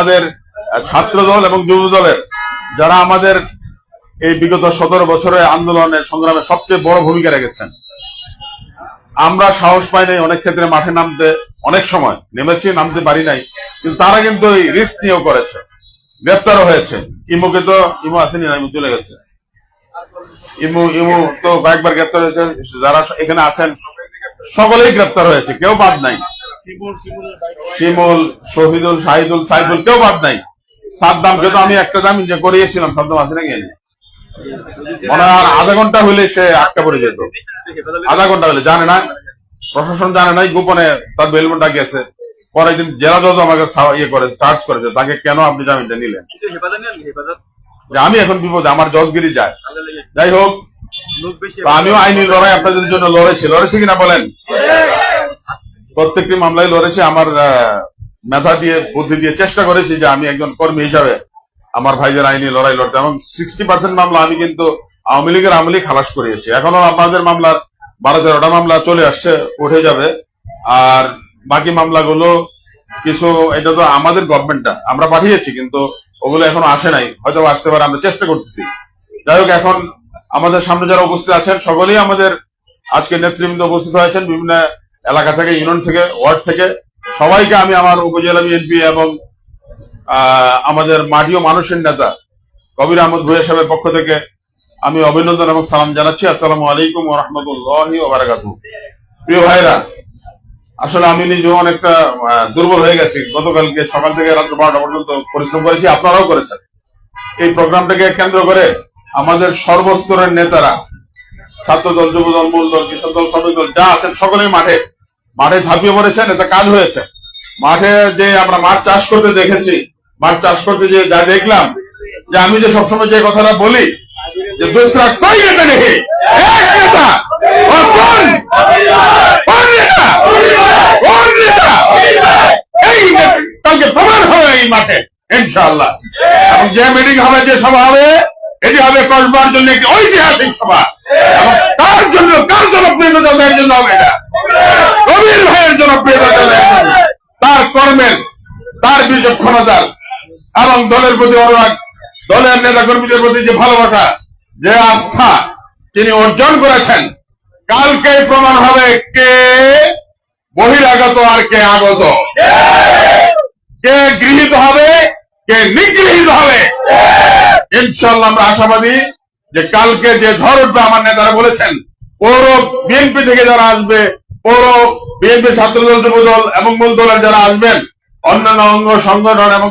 আমাদের ছাত্র দল এবং যুব দলের যারা আমাদের এই বিগত সতেরো বছরের আন্দোলনের সংগ্রামে সবচেয়ে বড় ভূমিকা রেখেছেন। আমরা সাহস পাই নাই, অনেক ক্ষেত্রে মাঠে নামতে, অনেক সময় নেমেছি, নামতে পারি নাই, কিন্তু তারা কিন্তু এই রিস্ক নিয়েও করেছে, গ্রেপ্তারও হয়েছে। ইমুকে তো, ইমু আসেনি না, ইমু চলে গেছে। ইমু ইমু তো কয়েকবার গ্রেপ্তার হয়েছে, যারা এখানে আছেন, সকলেই গ্রেপ্তার হয়েছে, কেউ বাদ নাই। শিমুল শহীদুল, শাহিদুল, সাইদুল, কেউ বাদ নাই। সাদ্দামকে তো আমি একটা দাম যে করিয়েছিলাম, সাদ্দাম আছে নাকি? হয় আধা ঘণ্টা হইলে সে আটকা পড়ে যেত। আধা ঘণ্টা হলে জানে না? প্রশাসন জানে নাই, গোপনে তার বেলবনটা গেছে পরের দিন জেলা জজ আমাকে ইয়ে করে চার্জ করেছে, তাকে কেন আপনি জামিনটা নিলেন? আমি এখন বিপদে, আমার জজগিরি যায়। যাই হোক আমিও আইনি লড়াই আপনাদের জন্য লড়েছি লড়েছি কিনা বলেন? প্রত্যেকটি মামলায় লড়েছি আমার মেধা দিয়ে, বুদ্ধি দিয়ে চেষ্টা করেছি যে আমি একজন কর্মী হিসাবে আমার ভাইদের আইনি লড়াই লড়তে। এবং সিক্সটি পার্সেন্ট মামলা আমি কিন্তু আওয়ামী লীগের আওয়ামী লীগ খালাস করিয়েছি। এখনও আপনাদের মামলার বারো তেরোটা মামলা চলে আসছে, উঠে যাবে। আর বাকি মামলাগুলো কিছু, এটা তো আমাদের গভর্নমেন্টটা আমরা পাঠিয়েছি, কিন্তু ওগুলো এখনও আসে নাই। হয়তো আসতে পারে, আমরা চেষ্টা করতেছি। যাই হোক, এখন আমাদের সামনে যারা উপস্থিত আছেন, সকলেই আমাদের আজকে নেতৃবৃন্দ উপস্থিত হয়েছেন, বিভিন্ন এলাকা থেকে, ইউনিয়ন থেকে, ওয়ার্ড থেকে, সবাইকে আমি আমার উপজেলা বিএনপি এবং আমাদের মাটি ও মানুষের নেতা কবির আহমদ ভুয়া সাহেবের পক্ষ থেকে আমি অভিনন্দন এবং সালাম জানাচ্ছি। আসসালামু আলাইকুম রহমতুল্লাহ ওবারাকাতু প্রিয় ভাইরা, আসলে আমি নিজেও অনেকটা দুর্বল হয়ে গেছি। গতকালকে সকাল থেকে রাত্র বারোটা পর্যন্ত পরিশ্রম করেছি, আপনারাও করেছেন। এই প্রোগ্রামটাকে কেন্দ্র করে আমাদের সর্বস্তরের নেতারা ছাত্র দল যুব দল মূল দল কিশোর দল শ্রমিক দল যা আছেন সকলেই মাঠে মাঠে ঝাঁপিয়ে পড়েছেন এটা কাজ হয়েছে। মাঠে যে আমরা মাঠ চাষ করতে দেখেছি, মাঠ চাষ করতে যে যা দেখলাম, যে আমি যে সবসময় যে কথাটা বলি, যে দুসরা কই নেতা নেই এক সভা হবে জন্য একটি ঐতিহাসিক সভা। তার জন্য, কার জনপ্রিয়তা জন্য হবে এটা। তার কর্মের, তার বিচক্ষণতার এবং দলের প্রতি অনুরাগ, দলের নেতা কর্মীদের প্রতি যে ভালোবাসা, যে আস্থা তিনি অর্জন করেছেন কালকে প্রমাণ হবে কে বহিরাগত আর কে আগত। কে গৃহীত হবে, কে নিগৃহীত হবে। ইনশাল্লাহ আমরা আশাবাদী যে কালকে যে ঝড় উঠবে আমার নেতারা বলেছেন, পৌর বিএনপি থেকে যারা আসবে পৌর বিএনপি ছাত্রদল যুব দল এবং মূল দলের যারা আসবেন অন্যান্য অঙ্গ সংগঠন এবং